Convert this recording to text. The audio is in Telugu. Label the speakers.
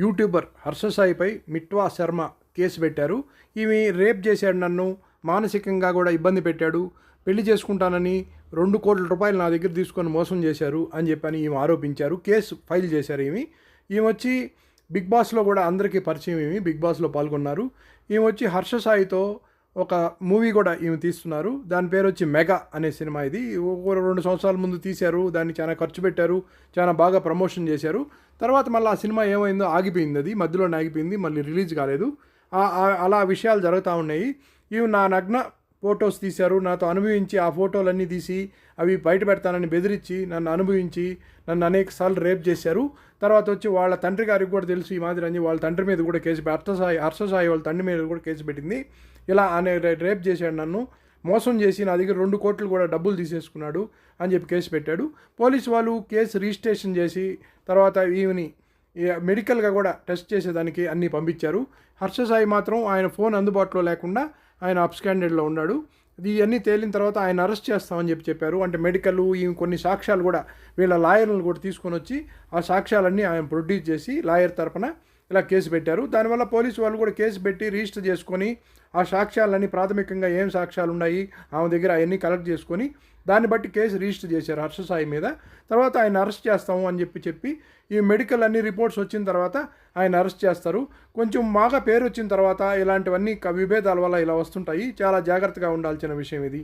Speaker 1: యూట్యూబర్ హర్షసాయిపై మిట్వా శర్మ కేసు పెట్టారు. ఈమె రేప్ చేశాడు నన్ను మానసికంగా కూడా ఇబ్బంది పెట్టాడు. పెళ్ళి చేసుకుంటానని రెండు కోట్ల రూపాయలు నా దగ్గర తీసుకొని మోసం చేశారు అని చెప్పని ఈమె ఆరోపించారు. కేసు ఫైల్ చేశారు ఈమె. ఈమె వచ్చి బిగ్ బాస్లో కూడా అందరికీ పరిచయం ఏమి బిగ్ బాస్లో పాల్గొన్నారు. ఈమె వచ్చి హర్షసాయితో ఒక మూవీ కూడా ఈమె తీస్తున్నారు. దాని పేరు వచ్చి మెగా అనే సినిమా ఇది. రెండు సంవత్సరాల ముందు తీశారు. దాన్ని చాలా ఖర్చు పెట్టారు. చాలా బాగా ప్రమోషన్ చేశారు. తర్వాత మళ్ళీ ఆ సినిమా ఏమైందో ఆగిపోయింది అది. మధ్యలోనే ఆగిపోయింది. మళ్ళీ రిలీజ్ కాలేదు. అలా విషయాలు జరుగుతూ ఉన్నాయి. ఇవి నా నగ్న ఫొటోస్ తీశారు. నాతో అనుభవించి ఆ ఫోటోలన్నీ తీసి అవి బయట పెడతానని బెదిరించి నన్ను అనుభవించి నన్ను అనేక సార్లు రేప్ చేశారు. తర్వాత వచ్చి వాళ్ళ తండ్రి గారికి కూడా తెలుసు ఈ మాదిరి అని వాళ్ళ తండ్రి మీద కూడా కేసు పెట్టి హర్షసాయి హర్షసాయి వాళ్ళ తండ్రి మీద కూడా కేసు పెట్టింది. ఇలా అనే రేప్ చేశాడు నన్ను. మోసం చేసి నా దగ్గర రెండు కోట్లు కూడా డబ్బులు తీసేసుకున్నాడు అని చెప్పి కేసు పెట్టాడు. పోలీసు వాళ్ళు కేసు రిజిస్ట్రేషన్ చేసి తర్వాత ఈమెని మెడికల్గా కూడా టెస్ట్ చేసేదానికి అన్నీ పంపించారు. హర్షసాయి మాత్రం ఆయన ఫోన్ అందుబాటులో లేకుండా ఆయన అప్స్కాండెడ్లో ఉన్నాడు. ఇవన్నీ తేలిన తర్వాత ఆయన అరెస్ట్ చేస్తామని చెప్పి చెప్పారు. అంటే మెడికల్ ఈ కొన్ని సాక్ష్యాలు కూడా వీళ్ళ లాయర్లను కూడా తీసుకొని వచ్చి ఆ సాక్ష్యాలన్నీ ఆయన ప్రొడ్యూస్ చేసి లాయర్ తరపున ఇలా కేసు పెట్టారు. దానివల్ల పోలీసు వాళ్ళు కూడా కేసు పెట్టి రిజిస్టర్ చేసుకొని ఆ సాక్ష్యాలన్నీ ప్రాథమికంగా ఏం సాక్ష్యాలు ఉన్నాయి ఆమె దగ్గర అవన్నీ కలెక్ట్ చేసుకొని దాన్ని బట్టి కేసు రిజిస్టర్ చేశారు హర్షసాయి మీద. తర్వాత ఆయన అరెస్ట్ చేస్తాము అని చెప్పి చెప్పి ఈ మెడికల్ అన్ని రిపోర్ట్స్ వచ్చిన తర్వాత ఆయన అరెస్ట్ చేస్తారు. కొంచెం బాగా పేరు వచ్చిన తర్వాత ఇలాంటివన్నీ విభేదాల వల్ల ఇలా వస్తుంటాయి. చాలా జాగ్రత్తగా ఉండాల్సిన విషయం ఇది.